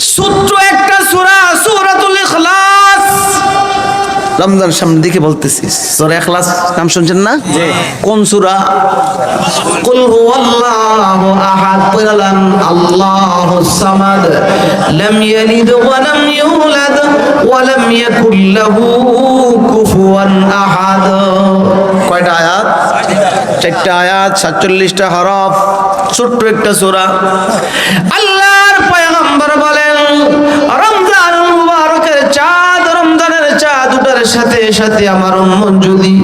ছোট্ট একটা সূরা সূরাতুল ইখলাস। রমজান সামনের দিকে বলতেছি সূরা ইখলাস নাম শুনছেন না? কোন সূরা? কুল হুয়াল্লাহু আহাদ আল্লাহুস সামাদ লাম ইয়ালিদ ওয়া লাম ইউলাদ ওয়া লাম ইয়াকুল লাহু কুফুয়ান আহাদ। কয়টা আয়াত? চারটা আয়াত সাতচল্লিশটা হরফ ছোট্ট একটা সূরা। আল্লাহর পয়গম্বর রমজান চাঁদ, রমজানের চাঁদ উঠার সাথে সাথে আমার উম্মত যদি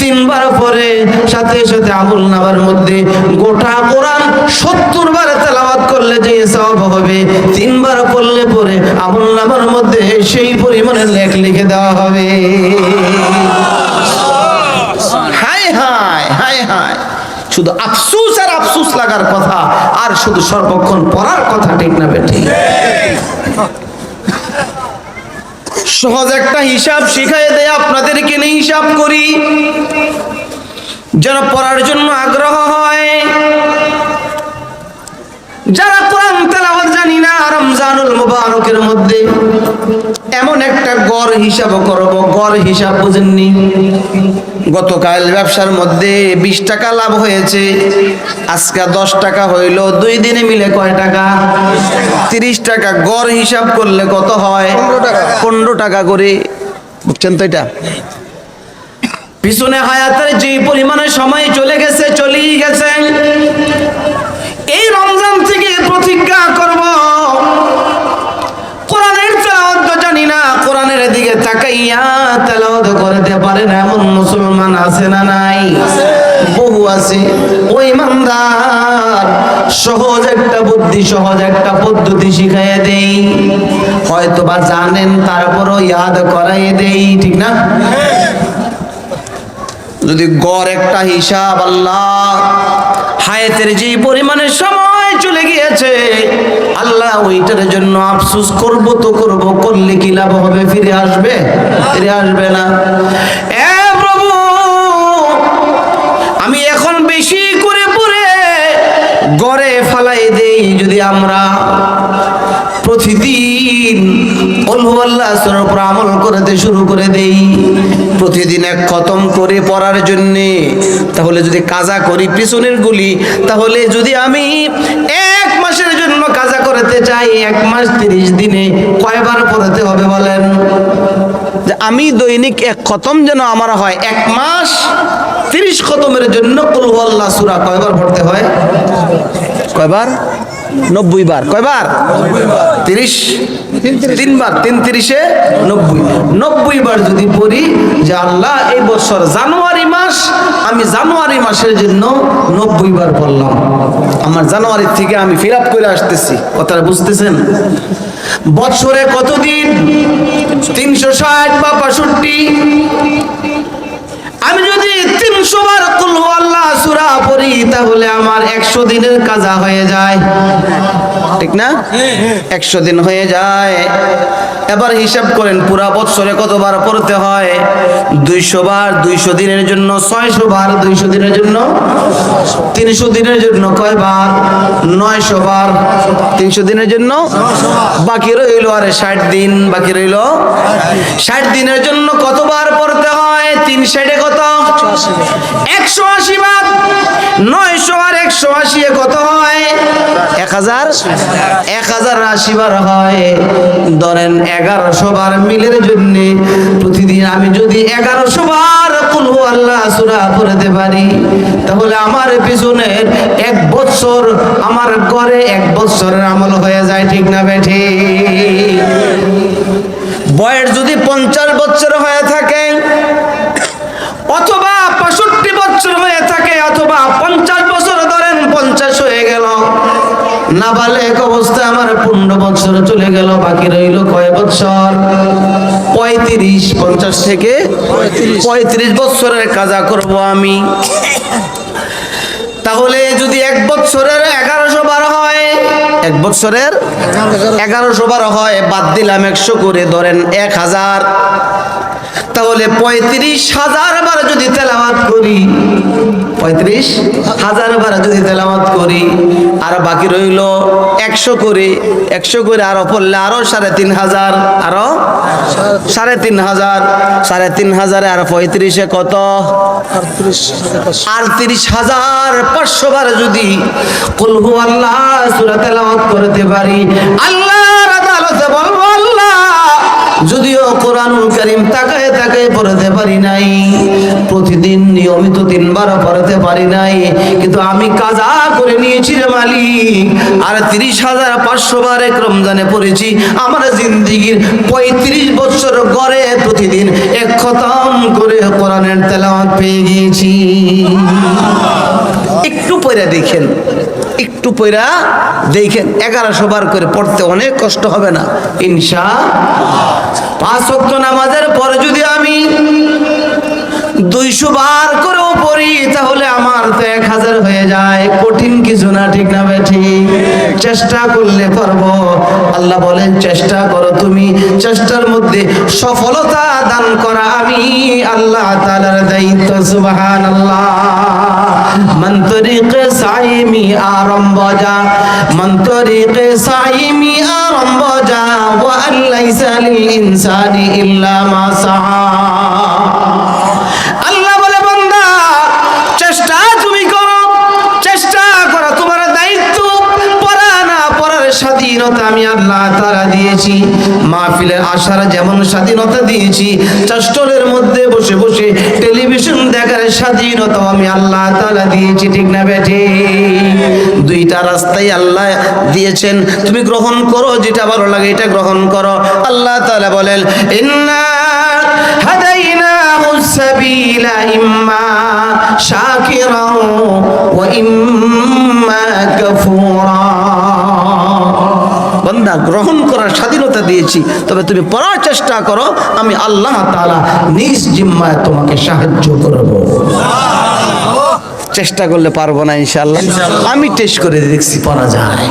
তিনবার পরে সাথে সাথে আমল নামার মধ্যে গোটা কোরআন সত্তর বার তেলাওয়াত করলে যে সওয়াব হবে, তিনবার পড়লে পরে আমল নামার মধ্যে সেই পরিমাণে লেখ লিখে দেওয়া হবে। হায় হায় হায় হায়। শুধু আফসুস আফসুস লাগার কথা, আর শুধু সর্বক্ষণ পড়ার কথা ঠিক না বেঠিক সহজ একটা হিসাব শিখাই দেয়, আপনাদেরকে নিয়ে হিসাব করি। যেন পড়ার জন্য আগ্রহ হয়। যারা কোরআন তেলাওয়াত জানি না, রমজানুল মুবারকের মধ্যে এমন একটা গড় হিসাব করব, গড় হিসাব বুঝেননি। গতকাল ব্যবসার মধ্যে বিশ টাকা লাভ হয়েছে। আজকে দশ টাকা হইল দুই দিনে মিলে কয় টাকা? তিরিশ টাকা। গড় হিসাব করলে কত হয়? পনেরো টাকা। করে। বুঝছেন তো এটা? পিছনে হায়াতের যে পরিমাণে সময় চলে গেছে চলেই গেছে এই রমজান থেকে প্রতিজ্ঞা করব কোরআনের তেলাওয়াত তো জানি না কোরআনের দিকে তাকাইয়া তেলাওয়াত করতে পারে না, এমন মুসলমান আছে না নাই? বহু আছে। ওই সহজ একটা বুদ্ধি, সহজ একটা পদ্ধতি দেই। হয়তো বা জানেন, তারপরও ইয়াদ করাইয়ে দেই, ঠিক না? যদি গড় একটা হিসাব, আল্লাহ হায়াতের যে পরিমাণে সময় চলে গিয়েছে। আল্লাহ ওইটার জন্য আফসোস করব তো করব, করলে কি লাভ হবে? ফিরে আসবে? ফিরে আসবে না। আমি এখন বেশি করে গড়ে যদি আমরা প্রতিদিন আমল করতে শুরু করে দেই। প্রতিদিন এক খতম করে পড়ার জন্যে। তাহলে যদি কাজা করি গুলি, তাহলে যদি আমি করতে চাই এক মাস তিরিশ দিনে কয়বার পড়তে হবে বলেন? যে আমি দৈনিক এক খতম যেন আমার হয়, এক মাস তিরিশ খতমের জন্য কুল আল্লাহ সুরা কয়বার পড়তে হয়? কয়বার? নব্বই বার। কয়বার? তিরিশ? তিনবার। তিন তিরিশে নব্বই। নব্বই বার যদি পড়ি, যে আল্লাহ এই বছর জানুয়ারি মাস আমি জানুয়ারি মাসের জন্য নব্বই বার পড়লাম। আমার জানুয়ারি থেকে আমি ফিল আপ করে আসতেছি। কথাটা বুঝতেছেন? বছরে কতদিন? তিনশো ষাট বা বাষট্টি? আমি যদি তিনশো বার কুলহু আল্লাহ সুরা পড়ি, তাহলে আমার একশো দিনের কাজা হয়ে যায়। ঠিক না? একশো দিন হয়ে যায়। এবার হিসাব করেন, পুরা বছরে কতবার পড়তে হয়? দুইশো বার দুইশো দিনের জন্য ছয়শো বার দুইশো দিনের জন্য তিনশো দিনের জন্য কয়বার? নয়শো বার তিনশো দিনের জন্য বাকি রইল আরে ষাট দিন, বাকি রইল ষাট দিনের জন্য কতবার পড়তে হয়? তিন ষাটে কত? একশো আশি বার। নয়শো আর একশো আশি কত হয়? এক হাজার এক হাজার আশি বার হয়। ধরেন এগারোশো বার মিলের জন্য প্রতিদিন আমি যদি এগারোশো বার কুলহু আল্লাহ সুরা পড়তে পারি, তাহলে আমার পিছনে এক বছর আমার ঘরে এক বছরের আমল হয়ে যায়, ঠিক না বেঠি বয়স যদি পঞ্চাশ বছর হয়ে থাকে, অথবা পঁয়ষট্টি বছর হয়ে থাকে, অথবা পঞ্চাশ বছর ধরেন পঞ্চাশ হয়ে গেল না নাবালেক অবস্থায় আমার পনেরো বছর চলে গেল বাকি রইল কয় বছর? পঁয়ত্রিশ পঞ্চাশ থেকে পঁয়ত্রিশ। বছরের কাজা করব আমি। তাহলে যদি এক বছরের এগারোশো বার হয় এক বছরের এগারোশো বার হয় বাদ দিলাম একশো করে ধরেন এক হাজার। তাহলে পঁয়ত্রিশ হাজার বার যদি তেলাওয়াত করি পঁয়ত্রিশ। হাজার বার যদি তেলামত করি আর বাকি রইল একশো করে। একশো করে আরও পড়লে আরও সাড়ে তিন হাজার আরও সাড়ে তিন হাজার সাড়ে তিন হাজারে আর পঁয়ত্রিশে কত? আটত্রিশ হাজার পাঁচশো বার যদি কুলহু আল্লাহ সূরা তেলামত করতে পারি। আল্লাহর আদালতে বলব আল্লাহ যদিও কোরআনুল কারীম তাকায় তাকায় পড়তে পারি নাই। প্রতিদিন নিয়মিত তিনবার পড়তে পারি নাই। কিন্তু আমি কাজা করে নিয়েছি রে মালিক। আর তিরিশ হাজার পাঁচশো বার এক রমজানে পড়েছি। আমার জিন্দিগির পঁয়ত্রিশ বছর গড়ে প্রতিদিন এক খতম করে কোরআনের তেলাওয়াত পেয়ে গিয়েছি। একটু পয়রা দেখেন, একটু পয়রা দেখেন। এগারোশো বার করে পড়তে অনেক কষ্ট হবে না। ইনশা পাঁচ নামাজের পরে যদি আমি দুইশো বার করেও পড়ি তাহলে আমার তো এক হাজার হয়ে যায়। কঠিন কিছু না, ঠিক না বেঠি? চেষ্টা করলে পারব আল্লাহ বলেন, চেষ্টা করো তুমি। চেষ্টার মধ্যে সফলতা দান করা আমি আল্লাহ তাআলার দায়িত্ব সুবাহান আল্লাহ মন্তরিক সাইমি আরম্ভ যা মন্তরিক সাইমি আরম্ভ যা ওয়া আল্লাইসা লিল ইনসানি ইল্লা মা সাআ স্বাধীনতা আমি আল্লাহ তারা দিয়েছি মাহফিলের আসার যেমন স্বাধীনতা দিয়েছি চাষ্টলের মধ্যে বসে বসে টেলিভিশন দেখার স্বাধীনতা আমি আল্লাহ তালা দিয়েছি ঠিক না বেঠে দুইটা রাস্তাই আল্লাহ দিয়েছেন তুমি গ্রহণ করো যেটা ভালো লাগে এটা গ্রহণ করো আল্লাহ তালা বলেন ইন্না هديناه السبيل إما شاكرا وإما كفورا বন্দা গ্রহণ করার স্বাধীনতা দিয়েছি তবে তুমি পড়ার চেষ্টা করো আমি আল্লাহ তাআলা নিজ জিম্মায় তোমাকে সাহায্য করব। চেষ্টা করলে পারব না ইনশাআল্লাহ। আমি টেস্ট করে দেখছি পড়া যায়।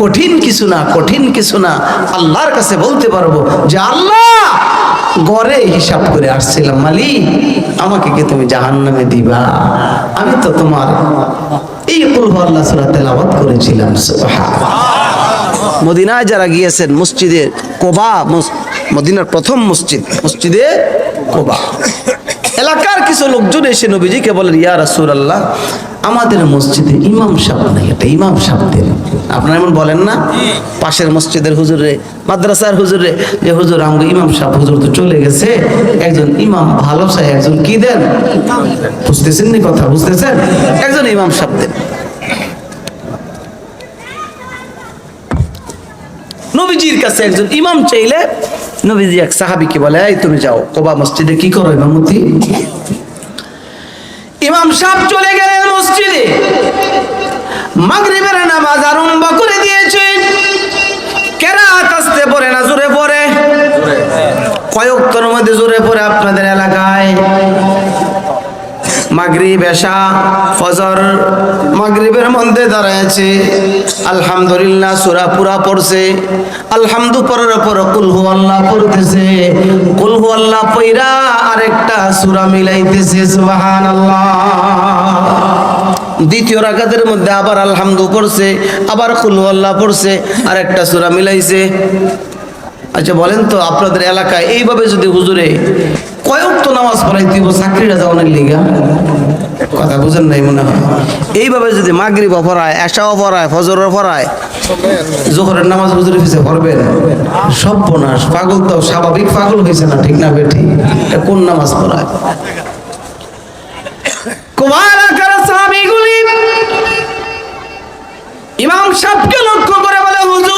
কঠিন কিছু না কঠিন কিছু না আল্লাহর কাছে বলতে পারব যে আল্লাহ গড়ে হিসাব করে আসছিলাম মালিক আমাকে কি তুমি জাহান্নামে দিবা? আমি তো তোমার এই কুলহ আল্লাহ সূরা তেলাওয়াত করেছিলাম সুবহানাল্লাহ। মদিনায় যারা গিয়েছেন, মসজিদে কোবা মদিনার প্রথম মসজিদ, মসজিদে কোবা। এলাকার কিছু লোকজন এসে নবীজিকে বলেন, ইয়া রাসূল আল্লাহ আমাদের মসজিদে ইমাম সাহেব নাই, এটা ইমাম সাহেবদের। আপনারা এমন বলেন না? পাশের মসজিদের হুজুরে, মাদ্রাসার হুজুরে, যে, হুজুর আমগো ইমাম সাহেব হুজুর তো চলে গেছে, একজন ইমাম ভালো চাই, একজন কি দেন? বুঝতেছেন কথা, বুঝতেছেন? একজন ইমাম সাহেব দেন নবীজির কাছে একজন ইমাম চাইলে নবীজি এক সাহাবিকে বলে, এই, তুমি যাও। কোবা, মসজিদে কি করো, ইমামতি? ইমাম সাহেব চলে গেলেন মসজিদে। মাগরিবের নামাজ আরম্ভ করে কেরাত আসতে না, জোরে পড়ে? কয়েকটার মধ্যে জোরে পড়ে আপনাদের এলাকায় মাগরিব এশা, ফজর মাগরিবের মধ্যে দাঁড়ায়ছে আলহামদুলিল্লাহ, সূরা পুরা পড়ছে। আলহামদু পড়ার পর কুলহু আল্লাহ পড়তেছে। কুলহু আল্লাহ পইরা আরেকটা সূরা মিলাইতেছে, সুবহানাল্লাহ। দ্বিতীয় রাকাতের মধ্যে আবার আলহামদু পড়ছে, আবার কুলহু আল্লাহ পড়ছে, আরেকটা সুরা মিলাইছে। আচ্ছা বলেন তো, আপনাদের এলাকায় এইভাবে যদি হুজুরে কয়েক তো নামাজ পড়াই দিব লিগা? কথা বুঝেন নাই মনে হয়। এইভাবে যদি মাগরিব এশাও পড়ায় জোহরের নামাজ পড়বেন? পাগল তো স্বাভাবিক পাগল হয়েছে না, ঠিক না বেঠি? এটা কোন নামাজ পড়ায়? কুমার আকার সাহাবিগুলি ইমাম সাহেবকে লক্ষ্য করে বলে, হুজুর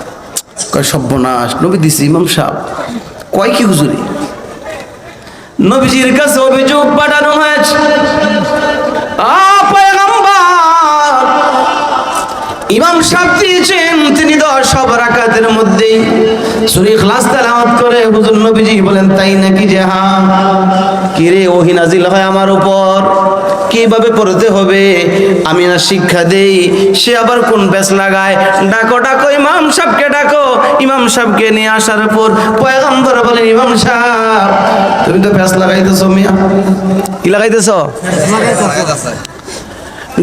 কয় সর্বনাশ নবী দিছি ইমাম সাহেব, কয় কি হুজুরি? নবীজির কাছে অভিযোগ পাঠানো হয়েছে। ইমাম দিয়েছেন তিনি দশ সব রাকাতের মধ্যে খ্লাস করে। হুজুর নবীজি বলেন, তাই নাকি যে হ্যাঁ কি রে ওহি হয় আমার উপর। কীভাবে পড়তে হবে? আমি না শিক্ষা দেই। সে আবার কোন ব্যাস লাগায়? ডাকো ডাকো, ইমাম সাহেবকে ডাকো। ইমাম সাহেবকে নিয়ে আসার পর পয়গম্বর বলেন, ইমাম সাহেব, তুমি তো ব্যাস লাগাইতেছো মিয়া। কি লাগাইতেছো?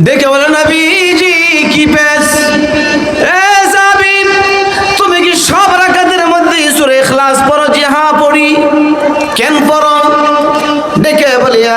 দেখে বলে, নবীজি, কি সাবিন তুমি কি সব রাকাতের মধ্যে সূরা ইখলাস পড়ো জি হ্যাঁ পড়ি? কেন পড়ো?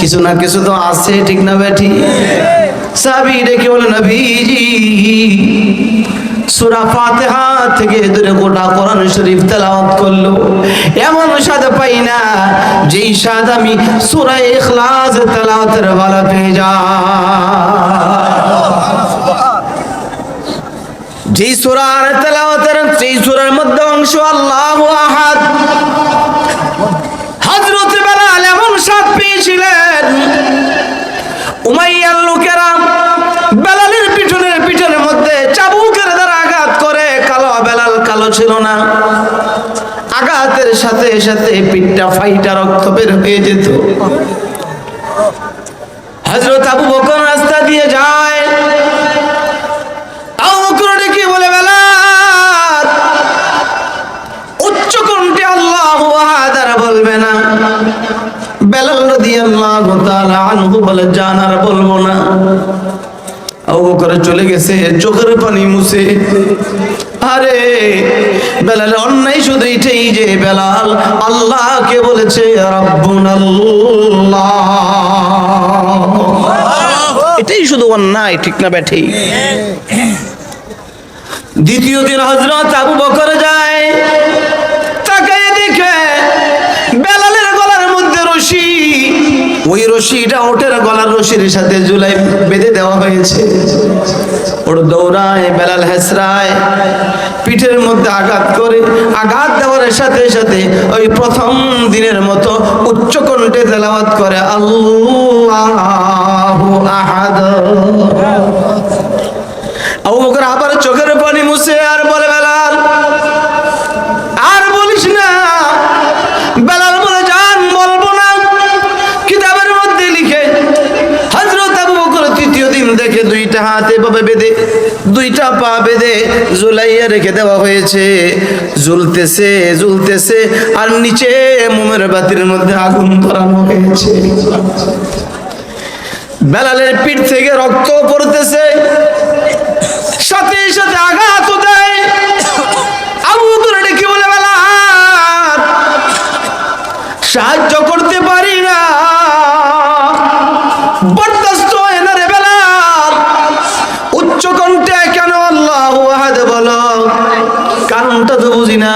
কিছু না কিছু তো আছে, ঠিক না বেঠি? সাবি রেখে বলে, নবীজি, সূরা ফাতিহা থেকে ধরে গোটা কোরআন শরীফ তেলাওয়াত করল। এমন স্বাদ পাই না, যেই স্বাদ আমি সূরা ইখলাস তেলাওয়াতের ভালো পেয়ে যা যেই সূরার তেলাওয়াতের সেই সূরার মধ্যে অংশ আল্লাহু আহাদ। পেয়েছিলেন উমাইয়ার লোকেরা বেলালের পিঠনের পিঠের মধ্যে চাবুকের দ্বারা আঘাত করে, কালো বেলাল কালো ছিল না। আঘাতের সাথে সাথে পিঠটা ফাইটা রক্ত বের হয়ে যেত। হজরত আবু বকর আনহু বলে জান আর বলব না। বকর চলে গেছে চোখের পানি মুছে। আরে বেলাল অন্যায় শুধু এটাই যে বেলাল আল্লাহকে বলেছে রাব্বুনাল্লাহ। এটাই শুধু অন্যায় ঠিক না ব্যাঠি? দ্বিতীয় দিন হজরত আবু রশিটা ওটের গলার রশির সাথে জুলাই বেঁধে দেওয়া হয়েছে। ওর দৌড়ায়, বেলাল হেসরায়, পিঠের মধ্যে আঘাত করে, আঘাত দেওয়ার সাথে সাথে ওই প্রথম দিনের মতো উচ্চ কণ্ঠে তেলাওয়াত করে, আল্লাহু আহাদ। আবার চোখের পানি মুছে আর বলে হাত এভাবে বেঁধে, দুইটা পা বেঁধে ঝুলাইয়া রেখে দেওয়া হয়েছে। ঝুলতেছে ঝুলতেছে, আর নিচে মোমের বাতির মধ্যে আগুন ধরানো হয়েছে। বেলালের পিঠ থেকে রক্ত পড়তেছে। সাথে সাথে আঘাত সাহায্য করতে পারি না। বরদাস্ত উচ্চ কণ্ঠে কেন আল্লাহ কারণটা তো বুঝি না।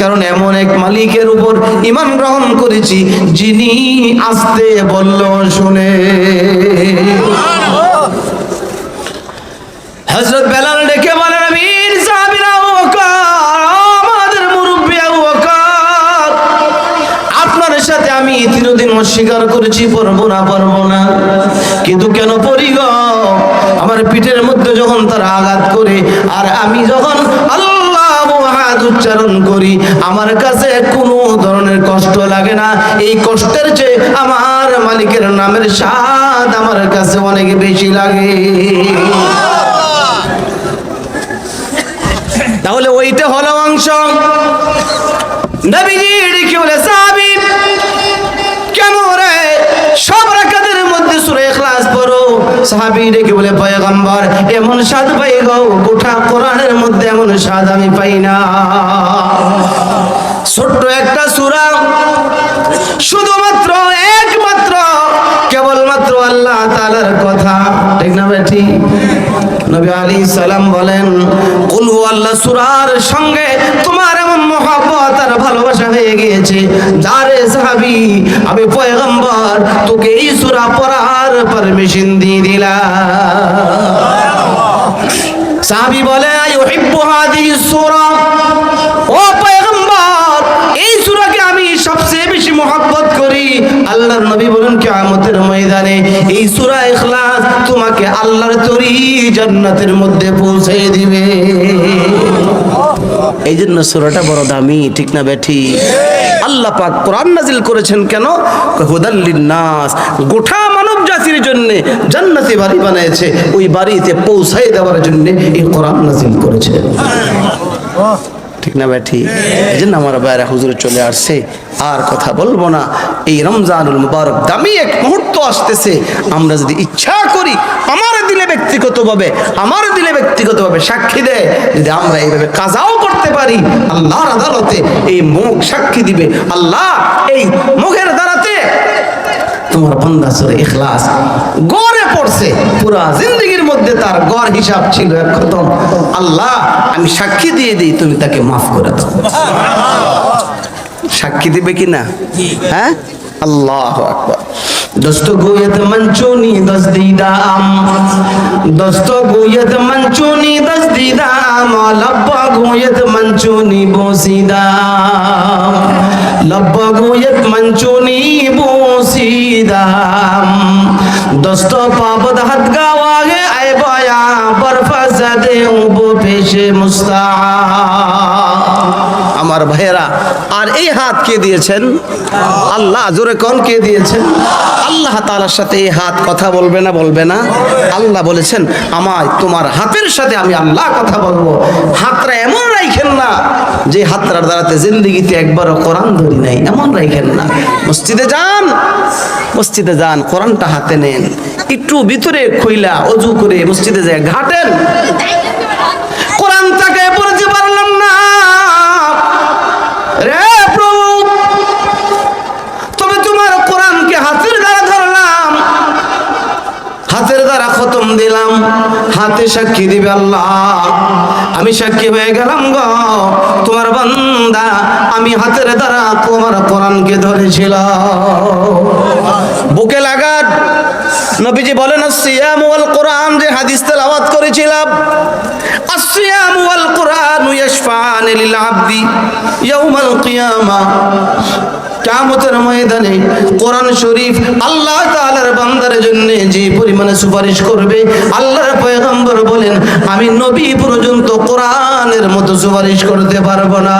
কারণ এমন এক মালিকের উপর ইমান গ্রহণ করেছি, যিনি আসতে বলল, শুনে। হযরত বেলাল ডেকে বলেন, আমির সাহাবীরা আমাদের মুরব্বী আপনার সাথে আমি অস্বীকার করেছি পড়ব না পড়ব না। কিন্তু কেন পড়ি গো? আমার পিঠের মধ্যে যখন তারা আঘাত করে, আর আমি যখন উচ্চারণ করি, আমার কাছে কোনো ধরনের কষ্ট লাগে না। এই কষ্টের চেয়ে আমার মালিকের নামের স্বাদ আমার কাছে অনেক বেশি লাগে। তাহলে ওইটা হলো অংশ। নবীজি সাহাবী বলে, পয়গম্বর, এমন স্বাদ পাই গো, গোটা কোরআনের মধ্যে এমন স্বাদ আমি পাই না। ছোট্ট একটা সুরা, শুধুমাত্র, একমাত্র, কেবলমাত্র আল্লাহ তালার কথা। ঠিক না বেঠি? নবী আলী সালাম বলেন, কুল আল্লাহ সুরার সঙ্গে তোমার এমন মহাব্বত আর ভালোবাসা হয়ে গিয়েছে। যারে সাহাবি, আমি পয়গম্বর তোকে এই সুরা পড়ার পারমিশন দিয়ে দিলা সাহাবি বলে ইউহিব্বু হাদিহি সূরা? ও আল্লাহর নবী বলেন, কিয়ামতের ময়দানে এই সূরা ইখলাস তোমাকে আল্লাহর তরি জান্নাতের মধ্যে পৌঁছে দিবে। এই জন্য সূরাটা বড় দামি, ঠিক না বেঠি? আল্লাহ পাক কোরআন নাজিল করেছেন কেন? হুদাল্লিন নাস গোটা মানব জাতির জন্য জান্নাতি বাড়ি বানিয়েছে, ওই বাড়িতে পৌঁছাই দেওয়ার জন্য এই কোরআন নাজিল করেছে। ঠিক না ব্যাঠি এই জন্য আমার বাইরে হুজুরে চলে আসছে। আর কথা বলব না। এই রমজানুল মুবারক দামি এক মুহূর্ত আসতেছে। আমরা যদি ইচ্ছা করি আমার দিলে ব্যক্তিগতভাবে, আমার দিলে ব্যক্তিগতভাবে সাক্ষী দেয়, যদি আমরা এইভাবে কাজাও করতে পারি, আল্লাহর আদালতে এই মুখ সাক্ষী দিবে। আল্লাহ এই মুখের দ্বারাতে তোমার বান্দা সুরে ইখলাস গড়ে পড়ছে। পুরা জিন্দগির মধ্যে তার গড় হিসাব ছিল এক খতম। আল্লাহ, আমি সাক্ষী দিয়ে দিই, তুমি তাকে মাফ করে দাও। সাক্ষী দিবে কি না? হ্যাঁ? আল্লাহ আকবার। দোস্ত গোয়ত মঞ্চুনি দস দিদাম। দোস্ত গোয়ত মঞ্চুনি দস দিদাম। লব্বা গোয়ত মঞ্চুনি বসিদাম। লব্বা গোয়ত মঞ্চুনি বসিদাম। দোস্ত পাবদ হাত গাওয়া আমার ভাইয়েরা, আর এই হাত কে দিয়েছেন? আল্লাহ জোরে কোন কে দিয়েছেন? আল্লাহ তাআলার সাথে এই হাত কথা বলবে না বলবে না। আল্লাহ বলেছেন, আমায় তোমার হাতের সাথে আমি আল্লাহ কথা বলব। হাতটা এমন রাইখেন না, যে হাতটার দ্বারাতে জিন্দগিতে একবারও কোরআন ধরি নাই। এমন রাইখেন না। মসজিদে যান মসজিদে যান, কোরআনটা হাতে নেন। একটু ভিতরে খইলা অজু করে মসজিদে যায়, ঘাটেন। সাক্ষী দিবে আল্লাহ। আমি সাক্ষী হয়ে গেলাম গ। তোমার বান্দা, আমি হাতের দ্বারা তোমার কোরআনকে ধরেছিলাম বুকে লাগাত। নবীজি বলেন আসিয়াম ওয়াল কোরআন যে হাদিস তেলাওয়াত করেছিলাম। আসিয়াম সুপারিশ করবে, আল্লাহর পয়গম্বর বলেন, আমি নবী পর্যন্ত কোরআনের মতো সুপারিশ করতে পারব না।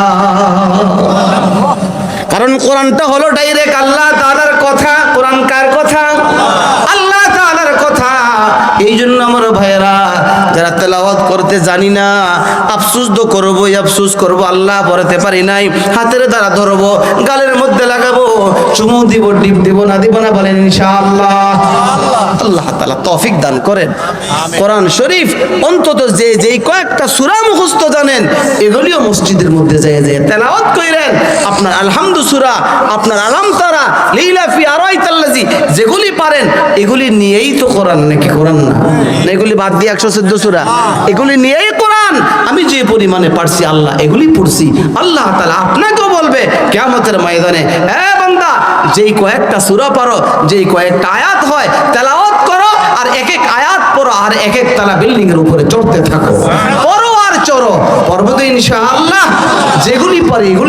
কারণ কোরআনটা হলো ডাইরেক্ট আল্লাহ তালার কথা। কোরআন কার কথা? আল্লাহ তাআলার কথা। এই জন্য আমার ভাইরা তেলাওয়াত করতে জানি না। আফসুস তো করব আফসুস করব, আল্লাহ পড়াতে পারি নাই। হাতের দ্বারা ধরবো, গালের মধ্যে লাগাবো, চুমু দিব, ডিপ দিব, না দিব না বলেন ইনশাআল্লাহ। আল্লাহ তাআলা তৌফিক দান করেন। কোরআন শরীফ অন্তত যে যেই কয়েকটা সূরা মুখস্থ জানেন, এগুলিও মসজিদের মধ্যে যায় যায় তেলাওয়াত কইরেন। আপনার আলহামদু সূরা, আপনার আলাম তারা, লীলা ফি আরাইতাল্লাজি যেগুলি পারেন, এগুলি নিয়েই তো কোরআন নাকি কোরআন না? এগুলি বাদ দিয়ে একশো চোদ্দ সুরা। এগুলি নিয়েই কোরআন। আমি যে পরিমাণে পারছি আল্লাহ, এগুলি পড়ছি। আল্লাহ তালা আপনাকেও বলবে কেমতের ময়দানে, এ বান্দা, যেই কয়েকটা সুরা পারো, যেই কয়েকটা আয়াত হয়, তেলাওয়াত করো আর এক এক আয়াত পড়ো আর এক এক তালা বিল্ডিং এর উপরে চড়তে থাকো। পরো আর চড়ো। পর্বতে ইনশাআল্লাহ। যেগুলি পারে এগুলি